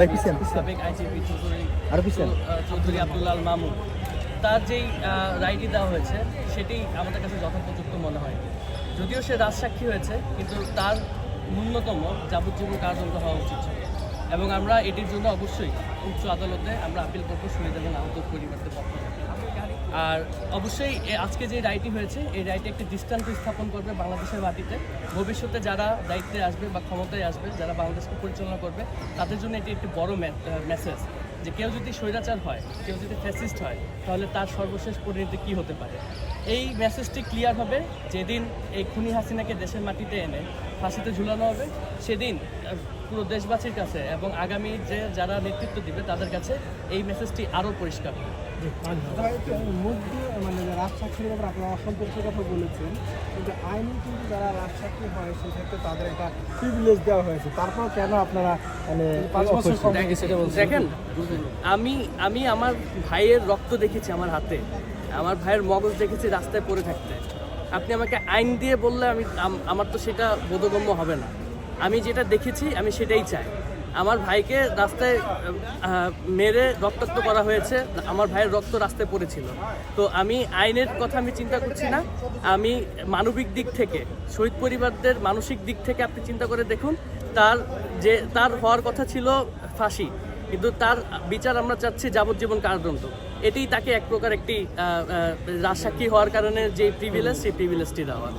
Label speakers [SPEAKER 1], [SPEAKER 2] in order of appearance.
[SPEAKER 1] ভাই, পিছান, আরও পিছান।
[SPEAKER 2] চৌধুরী মামুন তার যেই রায়টি দেওয়া হয়েছে সেটি আমাদের কাছে যথোপযুক্ত মনে হয় যদিও সে রাজসাক্ষী হয়েছে কিন্তু তার ন্যূনতম যাবজ্জীবন কারাদণ্ড হওয়া উচিত ছিল এবং আমরা এটির জন্য অবশ্যই উচ্চ আদালতে আমরা আপিল করব শহীদ এবং আহত থেকে। আর অবশ্যই আজকে যে রায়টি হয়েছে, এই রায়টি একটি দৃষ্টান্ত স্থাপন করবে বাংলাদেশের মাটিতে। ভবিষ্যতে যারা দায়িত্বে আসবে বা ক্ষমতায় আসবে, যারা বাংলাদেশকে পরিচালনা করবে, তাদের জন্য এটি একটি বড় মেসেজ যে কেউ যদি স্বৈরাচার হয় কেউ যদি ফ্যাসিস্ট হয় তাহলে তার সর্বশেষ পরিণতি কি হতে পারে? এই মেসেজটি ক্লিয়ার হবে। যেদিন এই খুনি হাসিনাকে দেশের মাটিতে এনে ফাঁসিতে ঝুলানো হবে সেদিন পুরো দেশবাসীর কাছে এবং আগামী যে যারা নেতৃত্ব দিবে তাদের কাছে এই মেসেজটি আরও পরিষ্কার হবে।
[SPEAKER 3] মানে রাজসাক্ষীর ব্যাপারে আপনারা অসন্তুষ্টের কথা বলেছেন কিন্তু আইনে কিন্তু যারা রাজসাক্ষী হয় সেক্ষেত্রে তাদের একটা প্রিভিলেজ দেওয়া হয়েছে। তারপর কেন আপনারা মানে পাঁচ বছর
[SPEAKER 2] দেখেন আমি আমি আমার ভাইয়ের রক্ত দেখেছি আমার হাতে। আমার ভাইয়ের মগজ দেখেছি রাস্তায় পড়ে থাকতে। আপনি আমাকে আইন দিয়ে বললে আমি আমার তো সেটা বোধগম্য হবে না। আমি যেটা দেখেছি আমি সেটাই চাই। আমার ভাইকে রাস্তায় মেরে রক্তাক্ত করা হয়েছে। আমার ভাইয়ের রক্ত রাস্তায় পড়েছিল। তো আমি আইনের কথা আমি চিন্তা করছি না। আমি মানবিক দিক থেকে, শহীদ পরিবারদের মানসিক দিক থেকে আপনি চিন্তা করে দেখুন, তার যে, তার হওয়ার কথা ছিল ফাঁসি। কিন্তু তার বিচার আমরা চাচ্ছি যাবজ্জীবন কারাদণ্ড। এটাই তাকে এক প্রকার একটি রাজসাক্ষী হওয়ার কারণে যে প্রিভিলেজ সেই প্রিভিলেজটি দেওয়া।